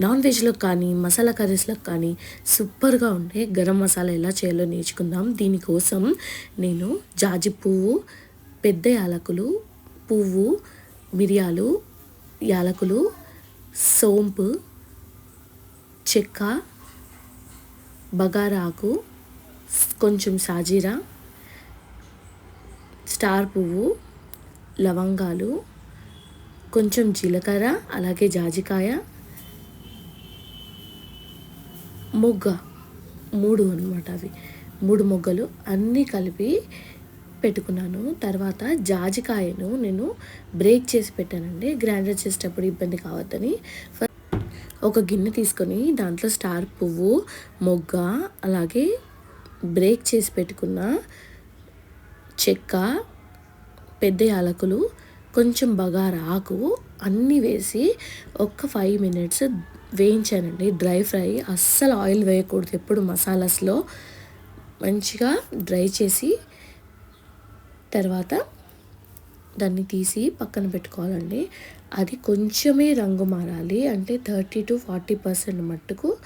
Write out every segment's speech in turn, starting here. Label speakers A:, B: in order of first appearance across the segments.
A: Non వెజ్లో కానీ మసాలా కర్రీస్లో కానీ సూపర్గా ఉండే గరం మసాలా ఎలా చేయాలో నేర్చుకుందాం. దీనికోసం నేను జాజి పువ్వు పెద్ద యాలకులు పువ్వు మిరియాలు యాలకులు సోంపు చెక్క బగారాకు కొంచెం సాజీరా స్టార్ పువ్వు లవంగాలు కొంచెం జీలకర్ర అలాగే జాజికాయ మొగ్గ. మూడు అనమాట అవి. మూడు మొగ్గలు అన్నీ కలిపి పెట్టుకున్నాను. తర్వాత జాజికాయను నేను బ్రేక్ చేసి పెట్టానండి. గ్రైండర్ చేసేటప్పుడు ఇబ్బంది కావద్దని. ఒక గిన్నె తీసుకొని దాంట్లో స్టార్ పువ్వు మొగ్గ అలాగే బ్రేక్ చేసి పెట్టుకున్న చెక్క పెద్ద యాలకులు కొంచెం బగారా ఆకు అన్నీ వేసి ఒక్క ఫైవ్ మినిట్స్ వేయించానండి. డ్రై ఫ్రై అస్సలు ఆయిల్ వేయకూడదు ఎప్పుడు మసాలాస్లో. మంచిగా డ్రై చేసి తర్వాత దాన్ని తీసి పక్కన పెట్టుకోవాలండి. అది కొంచెమే రంగు మారాలి. అంటే థర్టీ టు ఫార్టీ పర్సెంట్ మట్టుకు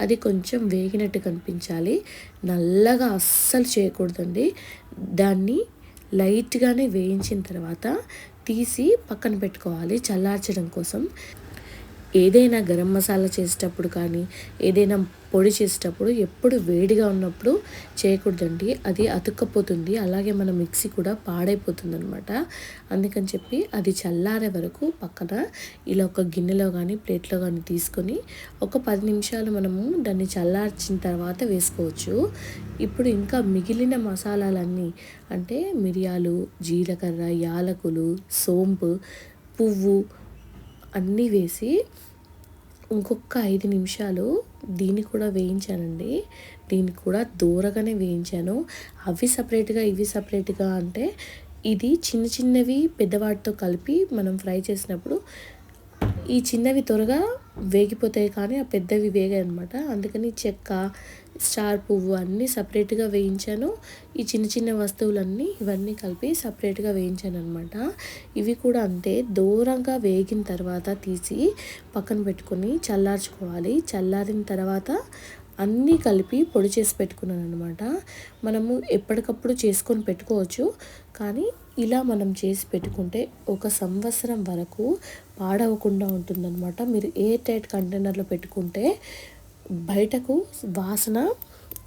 A: అది కొంచెం వేగినట్టు కనిపించాలి. నల్లగా అస్సలు చేయకూడదండి. దాన్ని లైట్గానే వేయించిన తర్వాత తీసి పక్కన పెట్టుకోవాలి చల్లార్చడం కోసం. ఏదైనా గరం మసాలా చేసేటప్పుడు కానీ ఏదైనా పొడి చేసేటప్పుడు ఎప్పుడు వేడిగా ఉన్నప్పుడు చేయకూడదండి. అది అతుక్కపోతుంది. అలాగే మన మిక్సీ కూడా పాడైపోతుంది అనమాట అందుకని చెప్పి అది చల్లారే వరకు పక్కన ఇలా ఒక గిన్నెలో కానీ ప్లేట్లో కానీ తీసుకొని ఒక పది నిమిషాలు మనము దాన్ని చల్లార్చిన తర్వాత వేసుకోవచ్చు. ఇప్పుడు ఇంకా మిగిలిన మసాలాలన్నీ అంటే మిరియాలు జీలకర్ర యాలకులు సోంపు పువ్వు అన్నీ వేసి ఇంకొక ఐదు నిమిషాలు దీన్ని కూడా వేయించానండి. దీన్ని కూడా దూరగానే వేయించాను. అవి సపరేట్గా ఇవి సపరేట్గా అంటే ఇది చిన్న చిన్నవి పెద్దవాటితో కలిపి మనం ఫ్రై చేసినప్పుడు ఈ చిన్నవి త్వరగా వేగిపోతాయి కానీ ఆ పెద్దవి వేగాయి అనమాట అందుకని చెక్క స్టార్ పువ్వు అన్నీ సపరేట్గా వేయించాను. ఈ చిన్న చిన్న వస్తువులన్నీ ఇవన్నీ కలిపి సపరేట్గా వేయించాను అనమాట ఇవి కూడా అంతే దూరంగా వేగిన తర్వాత తీసి పక్కన పెట్టుకొని చల్లార్చుకోవాలి. చల్లారిన తర్వాత అన్నీ కలిపి పొడి చేసి పెట్టుకున్నాను అనమాట మనము ఎప్పటికప్పుడు చేసుకొని పెట్టుకోవచ్చు. కానీ ఇలా మనం చేసి పెట్టుకుంటే ఒక సంవత్సరం వరకు పాడవకుండా ఉంటుందన్నమాట. మీరు ఏ టైట్ కంటైనర్లో పెట్టుకుంటే బయటకు వాసన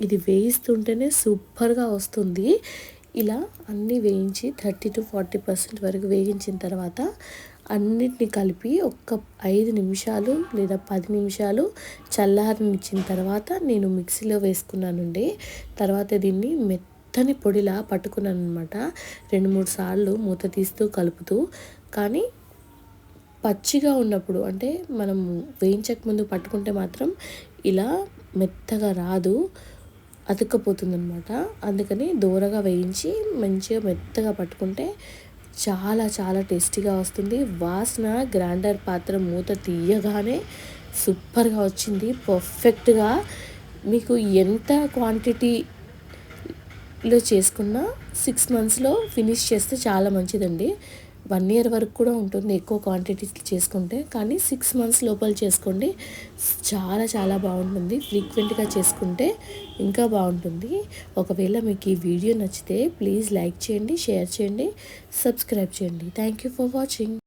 A: ఇది వేయిస్తుంటేనే సూపర్గా వస్తుంది. ఇలా అన్నీ వేయించి థర్టీ టు ఫార్టీ పర్సెంట్ వరకు వేయించిన తర్వాత అన్నిటిని కలిపి ఒక్క ఐదు నిమిషాలు లేదా పది నిమిషాలు చల్లారనిచ్చిన తర్వాత నేను మిక్సీలో వేసుకున్నానండి. తర్వాత దీన్ని మెత్త మెత్తని పొడిలా పట్టుకున్నాను అనమాట రెండు మూడు సార్లు మూత తీస్తూ కలుపుతూ. కానీ పచ్చిగా ఉన్నప్పుడు అంటే మనం వేయించక ముందు పట్టుకుంటే మాత్రం ఇలా మెత్తగా రాదు అతుక్కపోతుందనమాట అందుకని దూరగా వేయించి మంచిగా మెత్తగా పట్టుకుంటే చాలా చాలా టేస్టీగా వస్తుంది. వాసన గ్రైండర్ పాత్ర మూత తీయగానే సూపర్గా వచ్చింది. పర్ఫెక్ట్గా. మీకు ఎంత క్వాంటిటీ లో చేసుకున్నా సిక్స్ మంత్స్లో ఫినిష్ చేస్తే చాలా మంచిదండి. వన్ ఇయర్ వరకు కూడా ఉంటుంది ఎక్కువ క్వాంటిటీ చేసుకుంటే. కానీ సిక్స్ మంత్స్ లోపల చేసుకోండి. చాలా చాలా బాగుంటుంది. ఫ్రీక్వెంట్గా చేసుకుంటే ఇంకా బాగుంటుంది. ఒకవేళ మీకు ఈ వీడియో నచ్చితే ప్లీజ్ లైక్ చేయండి షేర్ చేయండి సబ్స్క్రైబ్ చేయండి. Thank you for watching